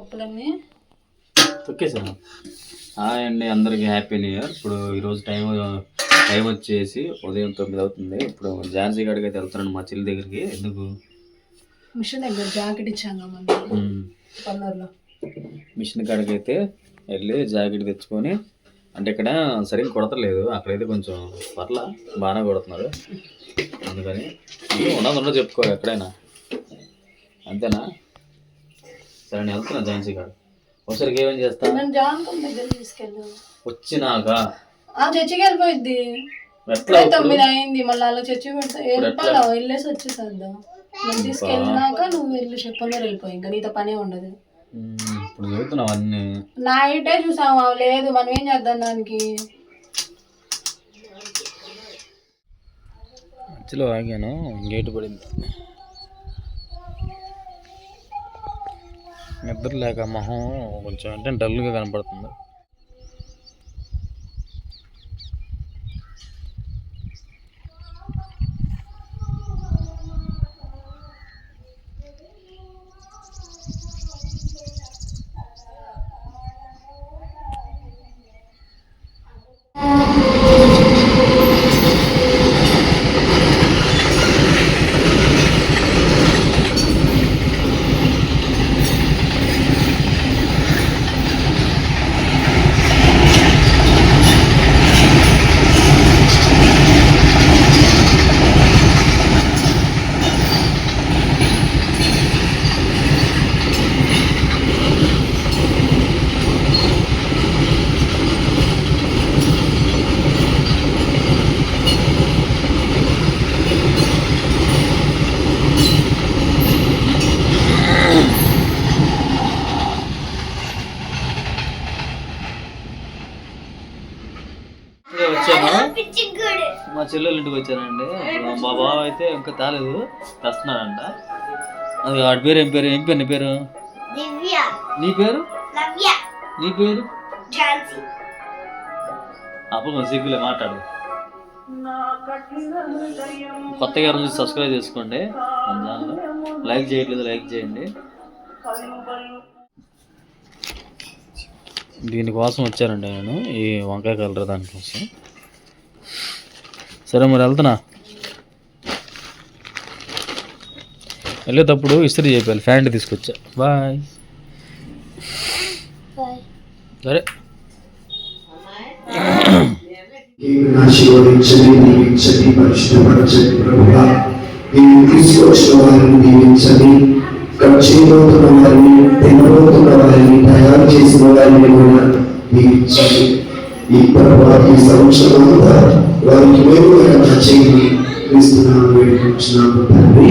పప్పులన్నీ. తొక్కేసాను. Hi అండి అందరికీ happy new year. ఇప్పుడు ఈరోజు టైం టైం వచ్చేసి ఉదయం తొమ్మిది అవుతుంది. ఇప్పుడు ఝాన్సీ గడికి అయితే వెళ్తున్నాను మా చెల్లి దగ్గరికి. ఎందుకు? మిషన్ దగ్గర జాకెట్ ఇచ్చాను మిషన్ కాడికి అయితే వెళ్ళి జాకెట్ తెచ్చుకొని అంటే ఇక్కడ సరిగ్గా కొడతలేదు. అక్కడైతే కొంచెం పర్లా బాగానే కొడుతున్నారు. అందుకని ఉండదు ఉండదు చెప్పుకో ఎక్కడైనా. అంతేనా? సరే నేను వెళ్తున్నా ఝాన్సీ కాడు ఒకసారికి ఏమేం చేస్తా? నేను జాంకం దగ్గర తీసుకెళ్ళు. వచ్చినాక ఆ చర్చికి వెళ్ళిపోయిద్ది. ఎట్లా ఇప్పుడే తొమ్మిది అయింది మళ్ళీ అలా చర్చి పెడతా. వెళ్ళేసి వచ్చేసేద్దాం నేను తీసుకెళ్ళినాక నువ్వు వెళ్ళి చెప్పంగా వెళ్ళిపోయి. ఇంకా నీతో పనే ఉండదు. ఇప్పుడు చదువుతున్నావు అన్నీ. నైటే చూసాము లేదు. మనం ఏం చేద్దాం దానికి? మధ్యలో ఆగాను గేటు పడింది. నిద్ర లేక మొహం కొంచెం అంటే డల్గా కనపడుతుంది. వచ్చాను. మా చెల్లెల ఇంటికి వచ్చానండి మా బావ అయితే ఇంకా తాలేదు. తెస్తున్నాడంట అది వాడి పేరు ఏం పేరు? ఏం పేరు నీ పేరు? నీ పేరు? నీ పేరు? అప్పుడు సిగ్గులే మాట్లాడు. కొత్తగా ఎవరు చూసి సబ్స్క్రైబ్ చేసుకోండి. ఛానల్ లైక్ చేయట్లేదు లైక్ చేయండి. దీనికోసం వచ్చానండి నేను. ఈ వంకాయ కలర్ దానికోసం. సరే మరి వెళ్తున్నా వెళ్ళేటప్పుడు ఇస్త్రీ చెప్పాలి ఫ్యాంట్ తీసుకొచ్చా బాయ్ సరే ఆశీర్వదించండి దీవించండి పరిశుభ్రపరచండి దీన్ని తీసుకొచ్చిన వారిని దీవించండి చేయబోతున్న వారిని తినబోతున్న వారిని తయారు చేసిన వారిని కూడా దీవించండి ఈ ప్రభావ ఈ సంవత్సరం అంతా వారికి మేలుగా చేయండి క్రీస్తున్నాను వేడుకుంటున్నాము తండ్రి.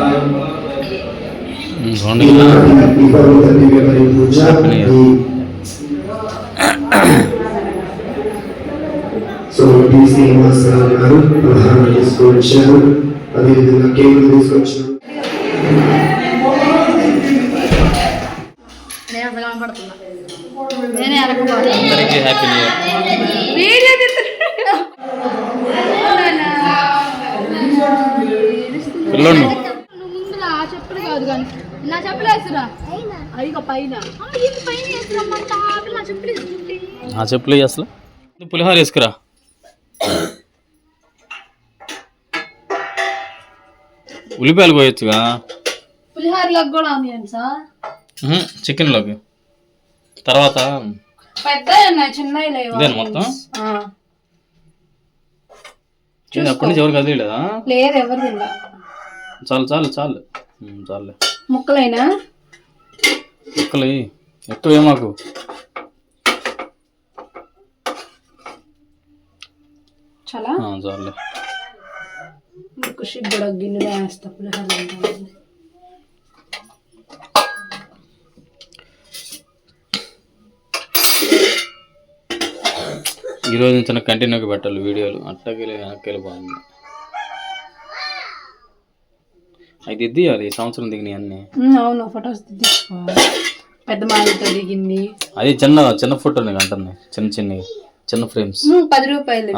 So D Srinivasarao garu ప్రధానం తీసుకొచ్చారు అదేవిధంగా కేకులు తీసుకొచ్చారు నేను అసలు కనపడుతున్నా నేనే అనకపోతున్నా అందరికీ హ్యాపీ న్యూ ఇయర్ వీడియో తీస్తున్నా పిల్లోడిని నువ్వు ముందు ఆ చెప్పులు కాదు కానీ నా చెప్పులు వేస్తురా అదిగో పైన. ఆ, ఇది పైన వేస్తురమ్మంట నా చెప్పులు వేసుకుంటే. ఆ చెప్పులు అసలు. పులిహోర వేసుకురా. ఉల్లిపాయలు కోయొచ్చుగా. పులిహోరలోకి కూడా ఆనియన్సా ఉహు, చికెన్లోకి. తర్వాత పెద్ద ఉన్నాయి చిన్నవి లేవు ఇదేనా మొత్తం? అప్పటి నుంచి ఎవరు కదిలేదా? లేదు ఎవరు చాలు చాలు చాలు. చాలులే. ముక్కలైనా? ఎక్కువ ఎక్కువ ఏమాకు చాలా? కూడా గిన్నెలో వేస్తా పులిహోర తింటాను. ఈ రోజు నుంచి కంటిన్యూగా పెట్టాలి వీడియోలు. అట్టకి వెనక్కి వెళ్ళిపోతుంది అయితే ఇద్దియాలి ఈ సంవత్సరం దిగినాయి అన్ని. అవును ఫొటోస్ పెద్ద మాలతో దిగింది. అది చిన్న చిన్న ఫోటో అంటుంది చిన్న చిన్న చిన్న ఫ్రేమ్స్ పది రూపాయలు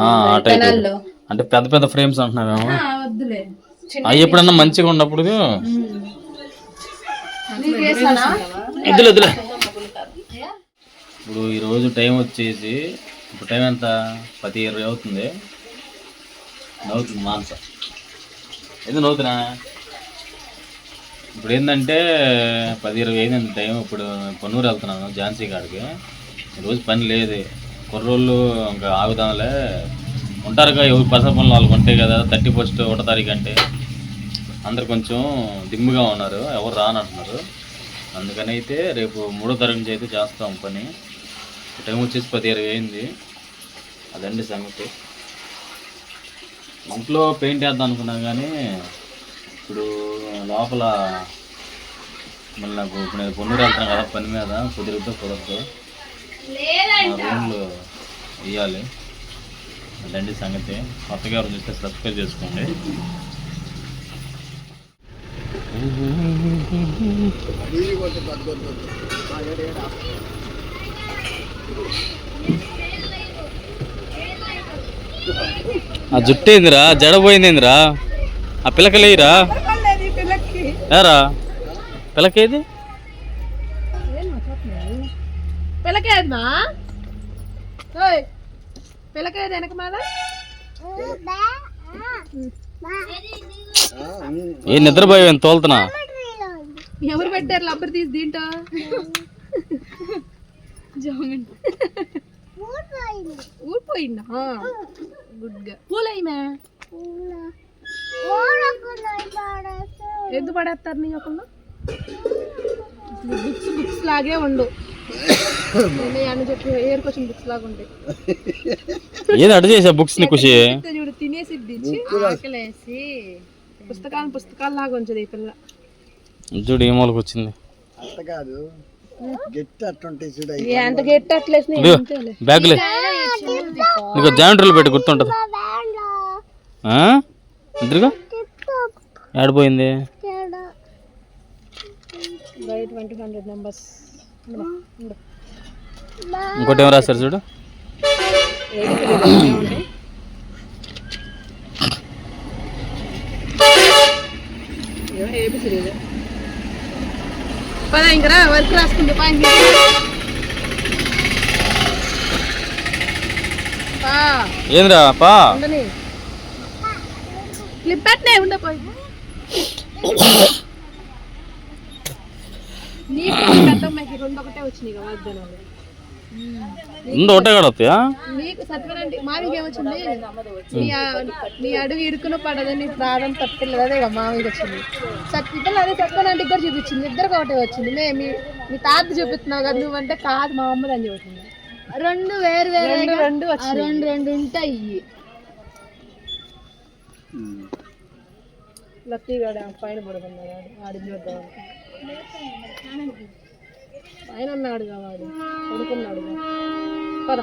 అంటే పెద్ద పెద్ద ఫ్రేమ్స్ అంటున్నావేమో చిన్న అవి ఎప్పుడన్నా మంచిగా ఉన్నప్పుడు? ఇద్దులే ఇద్దులే ఇప్పుడు ఈరోజు టైం వచ్చేసి ఇప్పుడు టైం ఎంత? పది ఇరవై అవుతుంది. నవ్వుతుంది మానస ఎందుకు నవ్వుతున్నా? ఇప్పుడు ఏంటంటే పది ఇరవై అయింది టైం ఇప్పుడు పన్నూరు వెళ్తున్నాను ఝాన్సీ కాడికి. ఈరోజు పని లేదు. కుర్రోళ్ళు ఇంకా ఆగుదాంలే. ఉంటారుగా ఎవరు పసర పనులు వాళ్ళకు ఉంటాయి కదా థర్టీ ఫస్ట్ ఒకటో తారీఖు అంటే. అందరు కొంచెం దిమ్ముగా ఉన్నారు ఎవరు రానంటున్నారు. అందుకని అయితే రేపు మూడో తారీఖు నుంచి అయితే చేస్తాం పని. టైం వచ్చేసి పది ఇరవై అయింది అదండి సంగతి. ఇంట్లో పెయింట్ వేద్దాం అనుకున్నాం కానీ ఇప్పుడు లోపల మళ్ళీ నాకు ఇప్పుడు నేను పొన్నూరు వెళ్తాను కదా పని మీద కుదిరిద్దో కుదరదు. రూమ్లో వేయాలి అదండి సంగతి. కొత్తగా ఎవరు చూస్తే సబ్స్క్రైబ్ చేసుకోండి. ఆ జుట్టు ఏందిరా? జడ పోయిందేందిరా? ఆ పిల్లకలేయిరా ఏరా? పిల్లకేది వెనక మాల ఏ నిద్రపోయావు తోలుతున్నా? ఎవరు పెట్టారు లబ్బర్ తీసి దీంట్లో? ఊడిపోయిందా. గుడ్గా. పూలైనా ఎందుకు పడేస్తారు నీ ఒకళ్ళు బుక్స్ బుక్స్ లాగే ఉండు. అన్న చెప్పి ఏరుకొచ్చిన బుక్స్ లాగా ఉంటాయి ఏది చేసా బుక్స్ని ఖుషి? చూడు తినేసి దించి ఆకలేసి పుస్తకాలు పుస్తకాలు లాగా ఉంచదు ఈ పిల్ల. చూడు ఏ మూలకు వచ్చింది. అంత బ్యాగులే. నీకు జాయింట్రీలు పెట్టి గుర్తుంటది. ఆ? ఇద్దరుగా? ఏడిపోయింది ఇంకోటి ఏం రాశారు చూడు? పద ఇంకా వర్క్ రాసుకుంటే ఏందిరా పా? క్లిప్ పెట్టినా ఉండపోయి రెండు ఒకటే వచ్చినాయి కదా మధ్యాహ్నం ముందు ఒకటే కాడ వస్తాయా నీకు సత్యనండి మామికి ఏమొచ్చింది? నీ అడుగు ఇరుకున పడదని ప్రాణం మామికి వచ్చింది. అదే ఇద్దరు చూపించింది. ఇద్దరికి ఒకటే వచ్చింది. మే మీ మీ తాత చూపిస్తున్నావు కదా నువ్వంటే కాదు మా అమ్మది అని చెబుతుంది రెండు వేరు వేరు రెండు రెండు రెండు రెండు ఉంటాయి. లక్కీ గాడు పైన పడుకున్నాడు ఆడి పైన ఉన్నాడు వాడు. కొడుకున్నాడు పద.